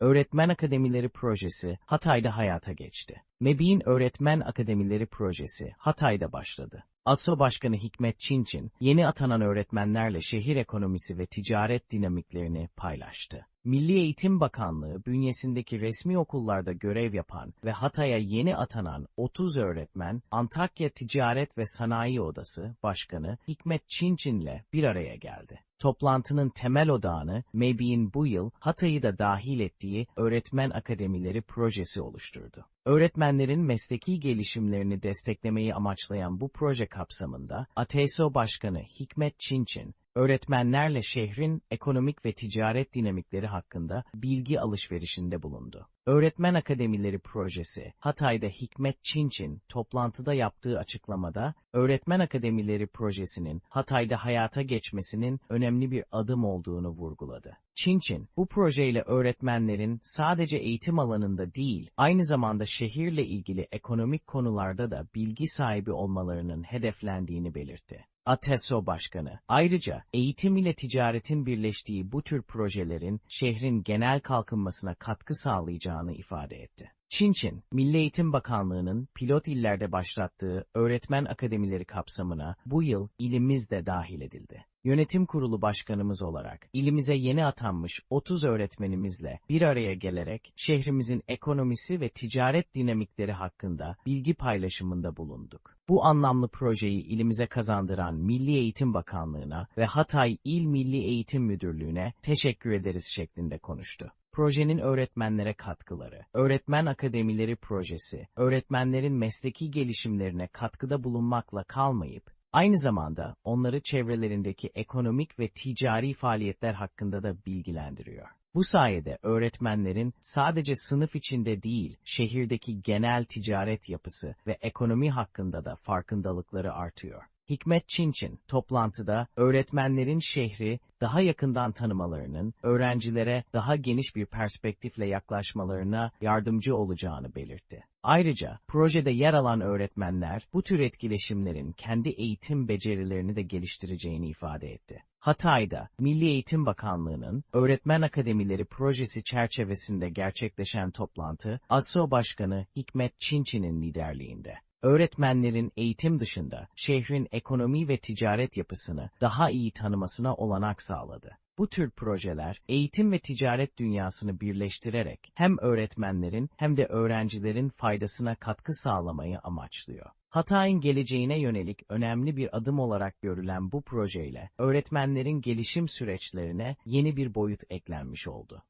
Öğretmen Akademileri Projesi Hatay'da hayata geçti. MEBİ'nin Öğretmen Akademileri Projesi Hatay'da başladı. ASO Başkanı Hikmet Çinçin, yeni atanan öğretmenlerle şehir ekonomisi ve ticaret dinamiklerini paylaştı. Milli Eğitim Bakanlığı bünyesindeki resmi okullarda görev yapan ve Hatay'a yeni atanan 30 öğretmen, Antakya Ticaret ve Sanayi Odası Başkanı Hikmet Çinçin'le bir araya geldi. Toplantının temel odağını MEBİ'nin bu yıl Hatay'ı da dahil ettiği Öğretmen Akademileri projesi oluşturdu. Öğretmenlerin mesleki gelişimlerini desteklemeyi amaçlayan bu proje kapsamında ATESO Başkanı Hikmet Çinçin, öğretmenlerle şehrin ekonomik ve ticaret dinamikleri hakkında bilgi alışverişinde bulundu. Öğretmen Akademileri Projesi, Hatay'da Hikmet Çinçin toplantıda yaptığı açıklamada, Öğretmen Akademileri Projesi'nin Hatay'da hayata geçmesinin önemli bir adım olduğunu vurguladı. Çinçin, bu projeyle öğretmenlerin sadece eğitim alanında değil, aynı zamanda şehirle ilgili ekonomik konularda da bilgi sahibi olmalarının hedeflendiğini belirtti. ATESO Başkanı, ayrıca eğitim ile ticaretin birleştiği bu tür projelerin şehrin genel kalkınmasına katkı sağlayacağını ifade etti. Çinçin, Milli Eğitim Bakanlığı'nın pilot illerde başlattığı öğretmen akademileri kapsamına bu yıl ilimiz de dahil edildi. Yönetim kurulu başkanımız olarak ilimize yeni atanmış 30 öğretmenimizle bir araya gelerek şehrimizin ekonomisi ve ticaret dinamikleri hakkında bilgi paylaşımında bulunduk. Bu anlamlı projeyi ilimize kazandıran Milli Eğitim Bakanlığı'na ve Hatay İl Milli Eğitim Müdürlüğü'ne teşekkür ederiz şeklinde konuştu. Projenin öğretmenlere katkıları, Öğretmen Akademileri Projesi, öğretmenlerin mesleki gelişimlerine katkıda bulunmakla kalmayıp, aynı zamanda onları çevrelerindeki ekonomik ve ticari faaliyetler hakkında da bilgilendiriyor. Bu sayede öğretmenlerin sadece sınıf içinde değil, şehirdeki genel ticaret yapısı ve ekonomi hakkında da farkındalıkları artıyor. Hikmet Çinçin toplantıda öğretmenlerin şehri daha yakından tanımalarının öğrencilere daha geniş bir perspektifle yaklaşmalarına yardımcı olacağını belirtti. Ayrıca projede yer alan öğretmenler bu tür etkileşimlerin kendi eğitim becerilerini de geliştireceğini ifade etti. Hatay'da Milli Eğitim Bakanlığı'nın Öğretmen Akademileri projesi çerçevesinde gerçekleşen toplantı, ASO Başkanı Hikmet Çinçin'in liderliğinde öğretmenlerin eğitim dışında şehrin ekonomi ve ticaret yapısını daha iyi tanımasına olanak sağladı. Bu tür projeler eğitim ve ticaret dünyasını birleştirerek hem öğretmenlerin hem de öğrencilerin faydasına katkı sağlamayı amaçlıyor. Hatay'ın geleceğine yönelik önemli bir adım olarak görülen bu projeyle öğretmenlerin gelişim süreçlerine yeni bir boyut eklenmiş oldu.